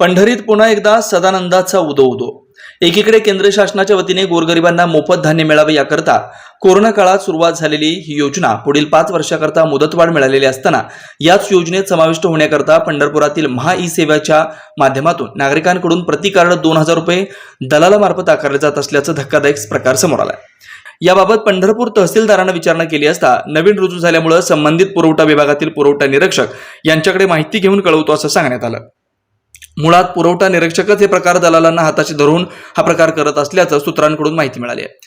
पंढरीत पुन्हा एकदा सदानंदाचा उदो उदो. एकीकडे केंद्र शासनाच्या वतीने गोरगरिबांना मोफत धान्य मिळावे याकरता कोरोना काळात सुरुवात झालेली ही योजना पुढील पाच वर्षाकरता मुदतवाढ मिळालेली असताना याच योजनेत समाविष्ट होण्याकरता पंढरपुरातील महा ई सेवेच्या माध्यमातून नागरिकांकडून प्रति कार्ड दोन हजार रुपये दलालामार्फत आकारले जात असल्याचा धक्कादायक प्रकार समोर आला याबाबत पंढरपूर तहसीलदारांना विचारणा केली असता नवीन रुजू झाल्यामुळे संबंधित पुरवठा विभागातील पुरवठा निरीक्षक यांच्याकडे माहिती घेऊन कळवतो असं सांगण्यात आलं. मुळात पुरवठा निरीक्षकच हे प्रकार दलालांना हाताशी धरून हा प्रकार करत असल्याचं सूत्रांकडून माहिती मिळाली आहे.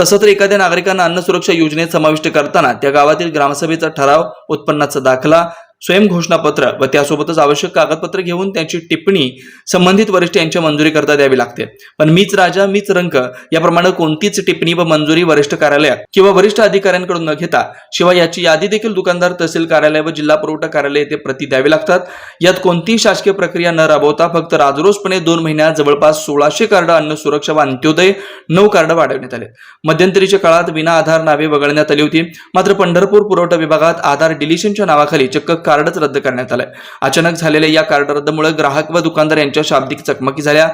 तसं तर एखाद्या नागरिकांना अन्न सुरक्षा योजनेत समाविष्ट करताना त्या गावातील ग्रामसभेचा ठराव उत्पन्नाचा दाखला स्वयंघोषणापत्र व त्यासोबतच आवश्यक कागदपत्र घेऊन त्यांची टिप्पणी संबंधित वरिष्ठ यांच्या मंजुरीकरता द्यावी लागते. पण मीच राजा मीच रंक याप्रमाणे कोणतीच टिप्पणी व मंजुरी वरिष्ठ कार्यालय किंवा वरिष्ठ अधिकाऱ्यांकडून न घेता शिवाय याची यादी देखील दुकानदार तहसील कार्यालय व जिल्हा पुरवठा कार्यालय येथे प्रती द्यावी लागतात. यात कोणतीही शासकीय प्रक्रिया न राबवता फक्त राजरोसपणे दोन महिन्यात जवळपास सोळाशे कार्ड अन्न सुरक्षा व अंत्योदय नऊ कार्ड वाढवण्यात आले. मध्यंतरीच्या काळात विना आधार नावे वगळण्यात आली होती. मात्र पंढरपूर पुरवठा विभागात आधार डिलिशनच्या नावाखाली चक्क कार्डच रद्द करण्यात आलंय. अचानक झालेल्या या कार्ड रद्दमुळे ग्राहक व दुकानदार यांच्या शाब्दिक चकमकी झाल्या.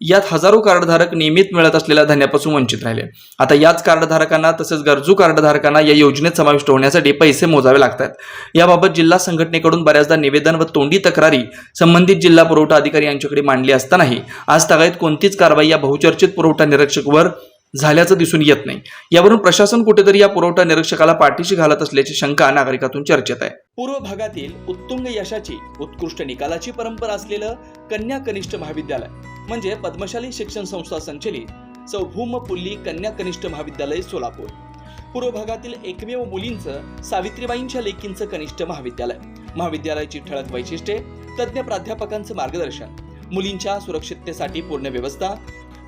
यात हजारो कार्डधारक नियमित मिळत असलेल्या धान्यापासून वंचित राहिले. आता याच कार्डधारकांना तसेच गरजू कार्डधारकांना या योजनेत समाविष्ट होण्यासाठी पैसे मोजावे लागतात. याबाबत जिल्हा संघटनेकडून बऱ्याचदा निवेदन व तोंडी तक्रारी संबंधित जिल्हा पुरवठा अधिकारी यांच्याकडे मांडली असतानाही आज तागायत कोणतीच कारवाई या बहुचर्चित पुरवठा निरीक्षकवर झाल्याचं दिसून येत नाही. यावरून प्रशासन कुठेतरी या पुरवठा निरीक्षकाला पाठीशी घालत असल्याची शंका नागरिकातून चर्चेत आहे. पूर्व भागातील उत्तुंग यशाची उत्कृष्ट निकालाची परंपरा असलेलं कन्या कनिष्ठ महाविद्यालय म्हणजे पद्मशाली शिक्षण संस्था संचलित सौभूम पुल्ली कन्या कनिष्ठ महाविद्यालय सोलापूर. पूर्व भागातील एकमेव मुलींचं सावित्रीबाईंच्या लेकींचं कनिष्ठ महाविद्यालय. महाविद्यालयाची ठळक वैशिष्ट्ये तज्ज्ञ प्राध्यापकांचं मार्गदर्शन मुलींच्या सुरक्षिततेसाठी पूर्ण व्यवस्था